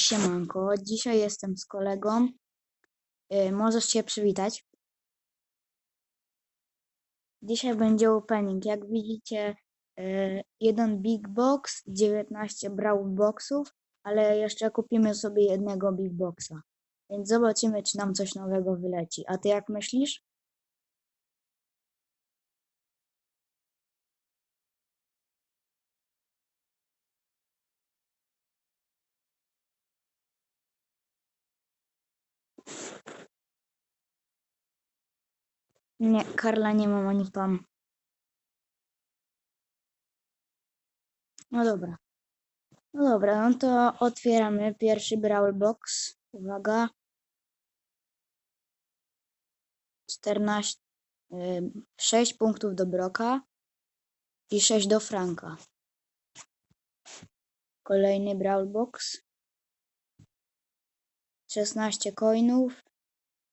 siemanko. Dzisiaj jestem z kolegą. Y, Możesz się przywitać. Dzisiaj będzie opening. Jak widzicie, y, jeden big box, 19 brawl boxów, ale jeszcze kupimy sobie jednego big boxa. Więc zobaczymy, czy nam coś nowego wyleci. A ty jak myślisz? Nie, Karla nie mam ani Pam. No dobra. No dobra, no to otwieramy pierwszy Brawl Box. Uwaga. 14, y, 6 punktów do Broka i 6 do Franka. Kolejny Brawl Box. 16 coinów,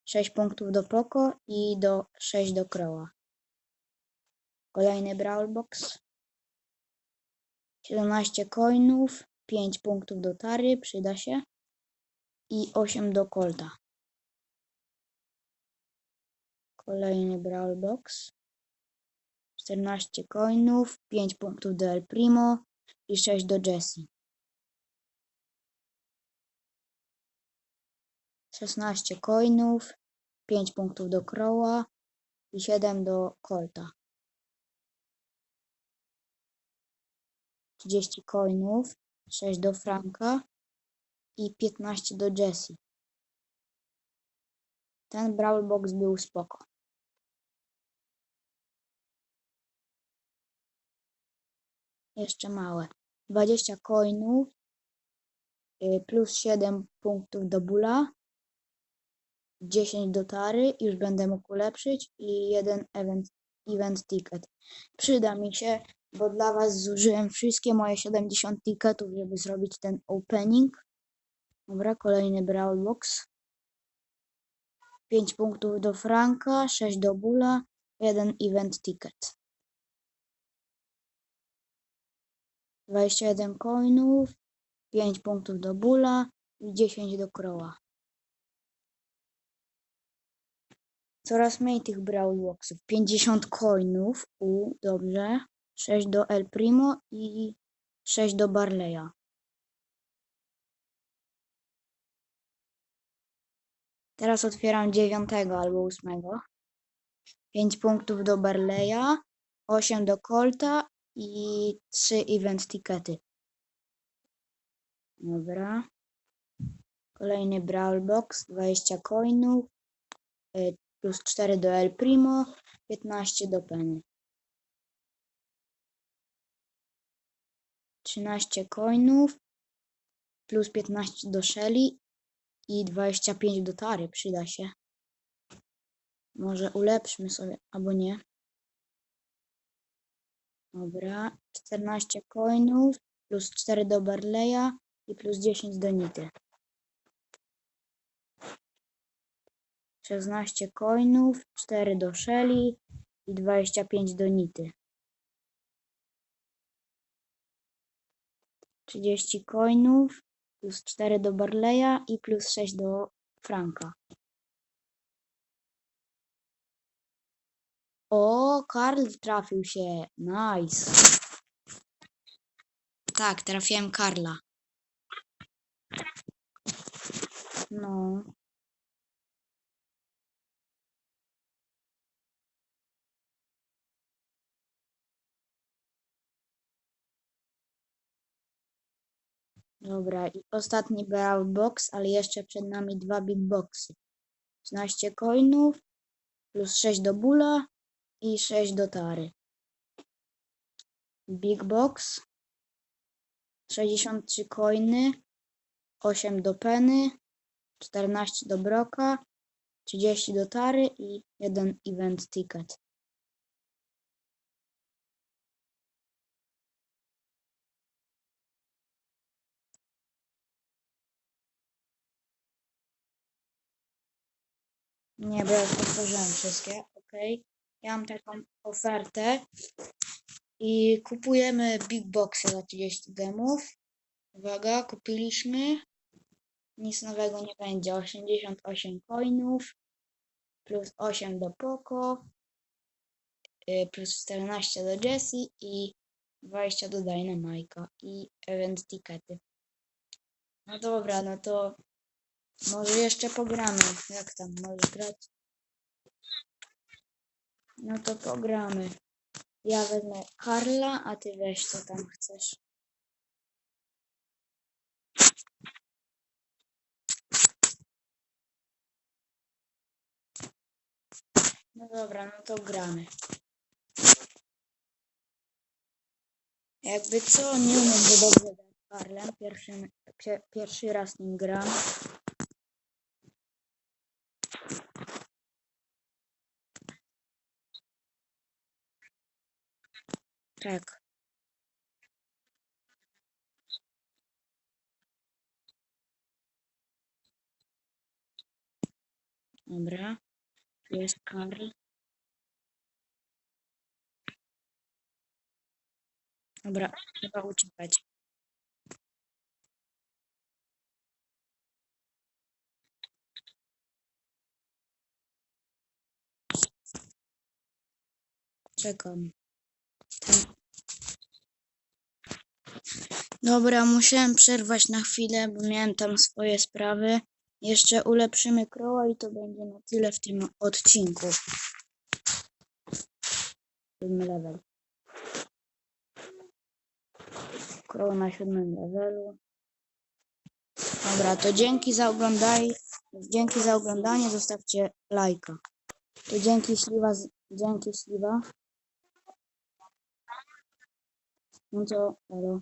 6 punktów do Poco i do 6 do Crowa. Kolejny Brawl Box. 17 coinów, 5 punktów do Tary, przyda się. I 8 do Colta. Kolejny Brawl Box. 14 coinów, 5 punktów do El Primo i 6 do Jessie. 16 coinów, 5 punktów do Crowa i 7 do Colta. 30 coinów, 6 do Franka i 15 do Jessie. Ten Brawl Box był spoko. Jeszcze małe. 20 coinów y, plus 7 punktów do Bula 10 do Tary, już będę mógł ulepszyć i jeden event, event ticket. Przyda mi się, bo dla Was zużyłem wszystkie moje 70 ticketów, żeby zrobić ten opening. Dobra, kolejny Brawl Box. 5 punktów do Franka, 6 do Bula, jeden event ticket. 21 coinów, 5 punktów do Bula i 10 do Crowa. Coraz mniej tych Brawl Boxów. 50 coinów, u, dobrze. 6 do El Primo i 6 do Barleya. Teraz otwieram dziewiątego albo ósmego. 5 punktów do Barleya, 8 do Colta i 3 event tickety. Dobra. Kolejny Brawl Box, 20 coinów, y, plus 4 do El Primo, 15 do Penny. 13 coinów, plus 15 do Shelly i 25 do Tary, przyda się. Może ulepszmy sobie, albo nie. Dobra, 14 coinów, plus 4 do Barleya i plus 10 do Nity. 16 coinów, 4 do Shelly i 25 do Nity. 30 coinów, plus 4 do Barleya i plus 6 do Franka. O, Karl trafił się. Nice. Tak, trafiłem Karla. No. Dobra, i ostatni Brawl Box, ale jeszcze przed nami dwa Big Boxy. 13 coinów, plus 6 do Bula i 6 do Tary. Big Box, 63 coiny, 8 do Penny, 14 do Broka, 30 do Tary i jeden event ticket. Nie, bo ja otworzyłem wszystkie, ok. Ja mam taką ofertę i kupujemy Big Boxy za 30 gemów. Uwaga, kupiliśmy. nic nowego nie będzie. 88 coinów, plus 8 do Poco, y, plus 14 do Jessie i 20 do Dynamike'a i event tickety. No dobra, no to może jeszcze pogramy. Jak tam, możesz grać? No to pogramy. Ja wezmę Karla, a ty weź co tam chcesz. No dobra, no to gramy. Jakby co, nie umiem za dobrze Karlem. Pierwszy, pie, pierwszy raz nim gram. Tak. Dobra. Tu jest Karl. Dobra, trzeba uciekać. Czekam. Dobra, musiałem przerwać na chwilę, bo miałem tam swoje sprawy. Jeszcze ulepszymy kroła i to będzie na tyle w tym odcinku. Siódmy level. Kroł na siódmym levelu. Dobra, to dzięki za oglądanie. Dzięki za oglądanie, zostawcie lajka. To dzięki śliwa, dzięki śliwa. No to, elo.